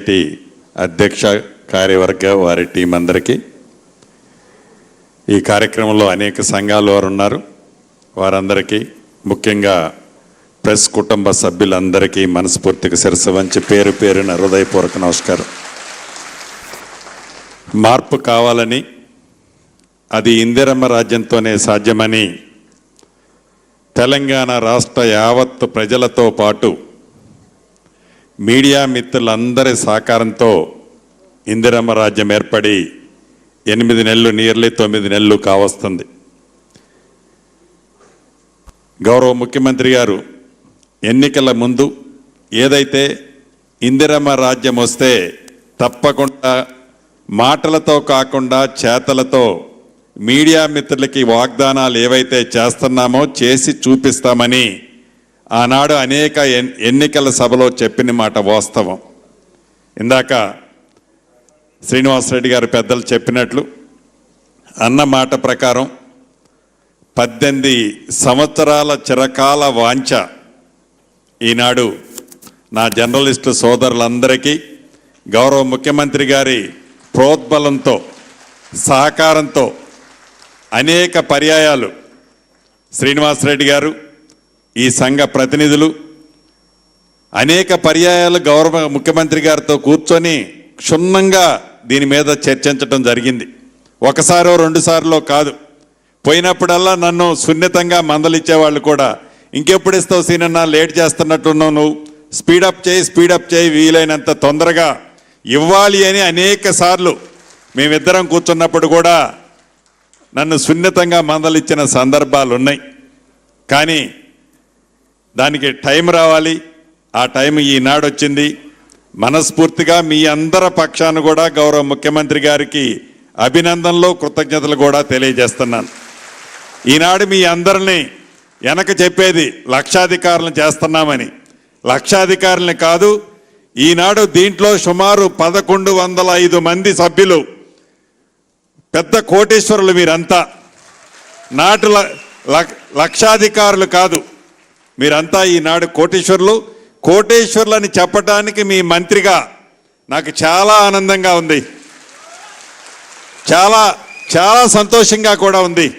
Party అధ్యక్ష కార్యవర్గ వారి టీం అందరికీ. ఈ కార్యక్రమంలో అనేక సంఘాలు వారు ఉన్నారు. వారందరికీ ముఖ్యంగా ప్రెస్ కుటుంబ సభ్యులందరికీ మనస్ఫూర్తిగా శిరస వంచి పేరు పేరున హృదయపూర్వక నమస్కారం. మార్పు కావాలని అది ఇందిరమ్మ రాజ్యంతోనే సాధ్యమని తెలంగాణ రాష్ట్ర యావత్తు ప్రజలతో పాటు మీడియా మిత్రులందరి సహకారంతో ఇందిరమ్మ రాజ్యం ఏర్పడి ఎనిమిది నెలలు నియర్లీ తొమ్మిది నెలలు కావస్తుంది. గౌరవ ముఖ్యమంత్రి గారు ఎన్నికల ముందు ఏదైతే ఇందిరమ్మ రాజ్యం వస్తే తప్పకుండా మాటలతో కాకుండా చేతలతో మీడియా మిత్రులకి వాగ్దానాలు ఏవైతే చేస్తున్నామో చేసి చూపిస్తామని ఆనాడు అనేక ఎన్నికల సభలో చెప్పిన మాట వాస్తవం. ఇందాక శ్రీనివాసరెడ్డి గారు పెద్దలు చెప్పినట్లు అన్న మాట ప్రకారం పద్దెనిమిది సంవత్సరాల చిరకాల వాంఛ ఈనాడు నా జర్నలిస్టు సోదరులందరికీ గౌరవ ముఖ్యమంత్రి గారి ప్రోద్బలంతో సహకారంతో అనేక పర్యాయాలు శ్రీనివాసరెడ్డి గారు ఈ సంఘ ప్రతినిధులు అనేక పర్యాయాలు గౌరవ ముఖ్యమంత్రి గారితో కూర్చొని క్షుణ్ణంగా దీని మీద చర్చించడం జరిగింది. ఒకసారో రెండు సార్లో కాదు. పోయినప్పుడల్లా నన్ను సున్నితంగా మందలిచ్చేవాళ్ళు కూడా. ఇంకెప్పుడు ఇస్తావు సీనన్నా లేట్ చేస్తున్నట్టున్నావు నువ్వు? స్పీడప్ చేయి స్పీడప్ చేయి వీలైనంత తొందరగా ఇవ్వాలి అని అనేక సార్లు మేమిద్దరం కూర్చున్నప్పుడు కూడా నన్ను సున్నితంగా మందలిచ్చిన సందర్భాలు ఉన్నాయి కానీ దానికి టైం రావాలి. ఆ టైం ఈనాడు వచ్చింది. మనస్ఫూర్తిగా మీ అందరి పక్షాన కూడా గౌరవ ముఖ్యమంత్రి గారికి అభినందనలు కృతజ్ఞతలు కూడా తెలియజేస్తున్నాను. ఈనాడు మీ అందరినీ వెనక చెప్పేది లక్షాధికారులను చేస్తున్నామని. లక్షాధికారులని కాదు ఈనాడు దీంట్లో సుమారు పదకొండు వందల ఐదు మంది సభ్యులు. పెద్ద కోటేశ్వరులు మీరంతా. నాటు లక్- లక్షాధికారులు కాదు మీరంతా ఈనాడు కోటేశ్వరులు. కోటేశ్వరులని చెప్పడానికి మీ మంత్రిగా నాకు చాలా ఆనందంగా ఉంది. చాలా చాలా సంతోషంగా కూడా ఉంది.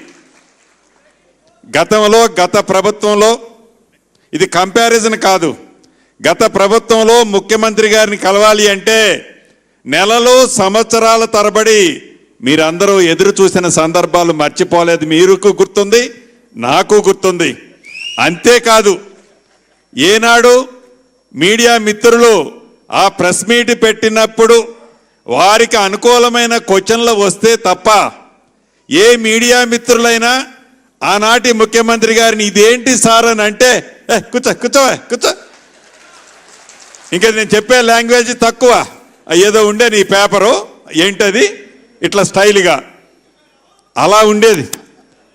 గతంలో గత ప్రభుత్వంలో ఇది కంపారిజన్ కాదు. గత ప్రభుత్వంలో ముఖ్యమంత్రి గారిని కలవాలి అంటే నెలలు సంవత్సరాల తరబడి మీరందరూ ఎదురు చూసిన సందర్భాలు మర్చిపోలేదు. మీకు గుర్తుంది నాకు గుర్తుంది. అంతేకాదు ఏనాడు మీడియా మిత్రులు ఆ ప్రెస్ మీట్ పెట్టినప్పుడు వారికి అనుకూలమైన క్వశ్చన్లు వస్తే తప్ప ఏ మీడియా మిత్రులైనా ఆనాటి ముఖ్యమంత్రి గారిని ఇదేంటి సార్ అని అంటే "ఏ, కూర్చో కూర్చో కూర్చో. ఇంకా నేను చెప్పే లాంగ్వేజ్ తక్కువ. ఏదో ఉండే నీ పేపరు ఏంటది? ఇట్లా స్టైల్గా. అలా ఉండేది.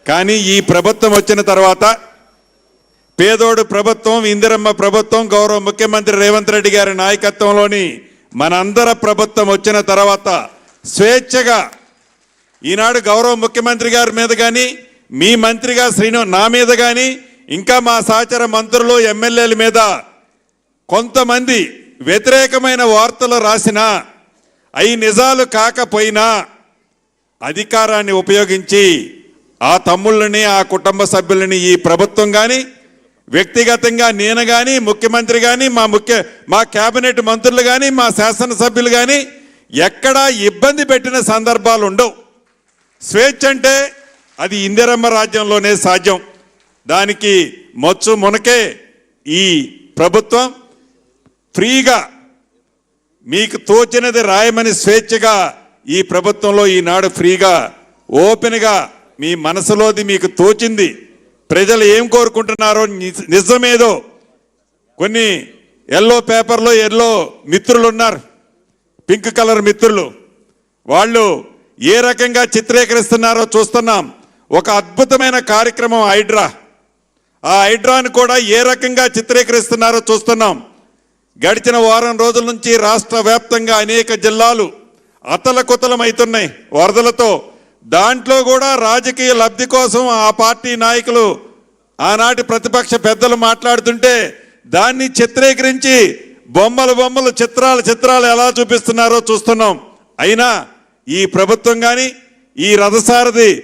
కానీ ఈ ప్రభుత్వం వచ్చిన తర్వాత పేదోడు ప్రభుత్వం ఇందిరమ్మ ప్రభుత్వం గౌరవ ముఖ్యమంత్రి రేవంత్ రెడ్డి గారి నాయకత్వంలోని మనందర ప్రభుత్వం వచ్చిన తర్వాత స్వేచ్ఛగా ఈనాడు గౌరవ ముఖ్యమంత్రి గారి మీద కానీ మీ మంత్రిగా శ్రీను నా మీద కానీ ఇంకా మా సహచర మంత్రులు ఎమ్మెల్యేల మీద కొంతమంది వ్యతిరేకమైన వార్తలు రాసినా అవి నిజాలు కాకపోయినా అధికారాన్ని ఉపయోగించి ఆ తమ్ముళ్ళని ఆ కుటుంబ సభ్యులని ఈ ప్రభుత్వం కానీ వ్యక్తిగతంగా నేను కానీ ముఖ్యమంత్రి కానీ మా ముఖ్య మా కేబినెట్ మంత్రులు కానీ మా శాసనసభ్యులు కానీ ఎక్కడా ఇబ్బంది పెట్టిన సందర్భాలు ఉండవు. స్వేచ్ఛ అంటే అది ఇందిరమ్మ రాజ్యంలోనే సాధ్యం. దానికి మొచ్చు మునకే ఈ ప్రభుత్వం ఫ్రీగా మీకు తోచినది రాయమని స్వేచ్ఛగా ఈ ప్రభుత్వంలో ఈనాడు ఫ్రీగా ఓపెన్గా మీ మనసులోది మీకు తోచింది. ప్రజలు ఏం కోరుకుంటున్నారో నిజమేదో. కొన్ని ఎల్లో పేపర్లో ఎల్లో మిత్రులు ఉన్నారు పింక్ కలర్ మిత్రులు. వాళ్ళు ఏ రకంగా చిత్రీకరిస్తున్నారో చూస్తున్నాం. ఒక అద్భుతమైన కార్యక్రమం హైడ్రా. ఆ హైడ్రాను కూడా ఏ రకంగా చిత్రీకరిస్తున్నారో చూస్తున్నాం. గడిచిన వారం రోజుల నుంచి రాష్ట్ర వ్యాప్తంగా అనేక జిల్లాలు అతలకుతలమవుతున్నాయి వరదలతో. దాంట్లో కూడా రాజకీయ లబ్ధి కోసం ఆ పార్టీ నాయకులు ఆనాటి ప్రతిపక్ష పెద్దలు మాట్లాడుతుంటే దాన్ని చిత్రీకరించి బొమ్మలు బొమ్మలు చిత్రాలు చిత్రాలు ఎలా చూపిస్తున్నారో చూస్తున్నాం. అయినా ఈ ప్రభుత్వం కానీ ఈ రథసారథి